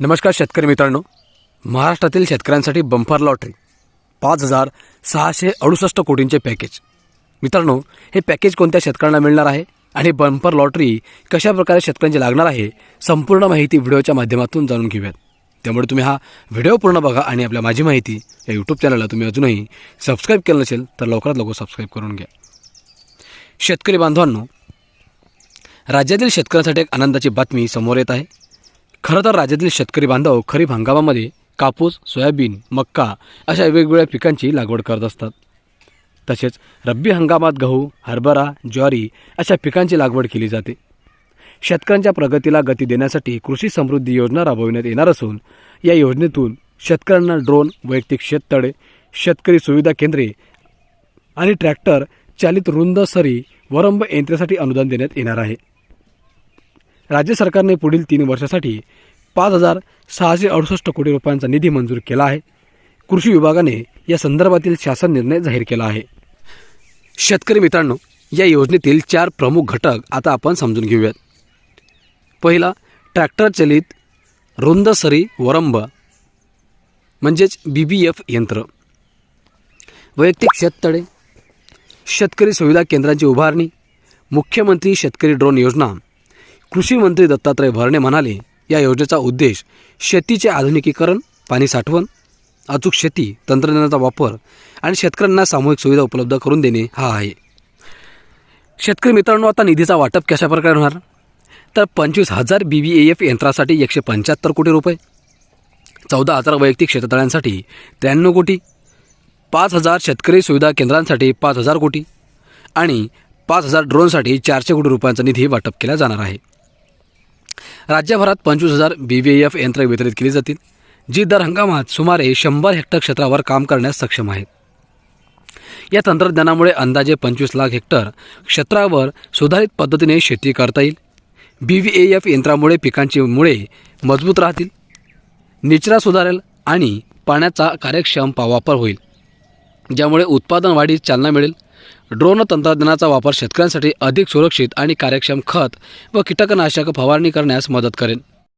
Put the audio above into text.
नमस्कार शेतकरी मित्रांनो. महाराष्ट्रातील शेतकऱ्यांसाठी बंपर लॉटरी पाच हजार सहाशे अडुसष्ट कोटींचे पॅकेज. मित्रांनो हे पॅकेज कोणत्या शेतकऱ्यांना मिळणार आहे आणि बंपर लॉटरी कशा प्रकारे शेतकऱ्यांची लागणार आहे संपूर्ण माहिती व्हिडिओच्या माध्यमातून जाणून घेऊयात. त्यामुळे तुम्ही हा व्हिडिओ पूर्ण बघा आणि आपल्या माझी माहिती या यूट्यूब चॅनलला तुम्ही अजूनही सबस्क्राईब केलं नसेल तर लवकरात लवकर सबस्क्राईब करून घ्या. शेतकरी बांधवांनो राज्यातील शेतकऱ्यांसाठी एक आनंदाची बातमी समोर येत आहे. खरं तर राज्यातील शेतकरी बांधव खरीप हंगामामध्ये कापूस सोयाबीन मक्का अशा वेगवेगळ्या पिकांची लागवड करत असतात. तसेच रब्बी हंगामात गहू हरभरा ज्वारी अशा पिकांची लागवड केली जाते. शेतकऱ्यांच्या प्रगतीला गती देण्यासाठी कृषी समृद्धी योजना राबविण्यात येणार असून या योजनेतून शेतकऱ्यांना ड्रोन वैयक्तिक शेततळे शेतकरी सुविधा केंद्रे आणि ट्रॅक्टर चालित रुंद सरी वरंब यंत्रेसाठी अनुदान देण्यात येणार आहे. राज्य सरकारने पुढील तीन वर्षासाठी पाच हजार सहाशे अडुसष्ट कोटी रुपयांचा निधी मंजूर केला आहे. कृषी विभागाने या संदर्भातील शासन निर्णय जाहीर केला आहे. शेतकरी मित्रांनो या योजनेतील चार प्रमुख घटक आता आपण समजून घेऊयात. पहिला ट्रॅक्टर चलित रुंद सरी वरंब म्हणजेच बी बी एफ यंत्र. वैयक्तिक शेततळे शेतकरी सुविधा केंद्रांची उभारणी मुख्यमंत्री शेतकरी ड्रोन योजना कृषी मंत्री दत्तात्रय भरणे म्हणाले या योजनेचा उद्देश शेतीचे आधुनिकीकरण पाणी साठवण अचूक शेती तंत्रज्ञानाचा वापर आणि शेतकऱ्यांना सामूहिक सुविधा उपलब्ध करून देणे हा आहे. शेतकरी मित्रांनो आता निधीचा वाटप कशा प्रकारे होणार? तर पंचवीस हजार बी बी ए एफ यंत्रासाठी एकशे पंच्याहत्तर कोटी रुपये. चौदा हजार वैयक्तिक शेततळ्यांसाठी त्र्याण्णव कोटी. पाच हजार शेतकरी सुविधा केंद्रांसाठी पाच हजार कोटी. आणि पाच हजार ड्रोनसाठी चारशे कोटी रुपयांचा निधी वाटप केला जाणार आहे. राज्यभरात पंचवीस हजार बी व्ही एफ यंत्रे वितरित केली जातील जी दर हंगामात सुमारे शंभर हेक्टर क्षेत्रावर काम करण्यास सक्षम आहेत. या तंत्रज्ञानामुळे अंदाजे पंचवीस लाख हेक्टर क्षेत्रावर सुधारित पद्धतीने शेती करता येईल. बी व्ही ए एफ यंत्रामुळे पिकांची मुळे मजबूत राहतील निचरा सुधारेल आणि पाण्याचा कार्यक्षम वापर होईल ज्यामुळे उत्पादन वाढीस चालना मिळेल ड्रोन तंत्रज्ञानाचा वापर शेतकऱ्यांसाठी अधिक सुरक्षित आणि कार्यक्षम खत व कीटकनाशक फवारणी करण्यास मदत करेल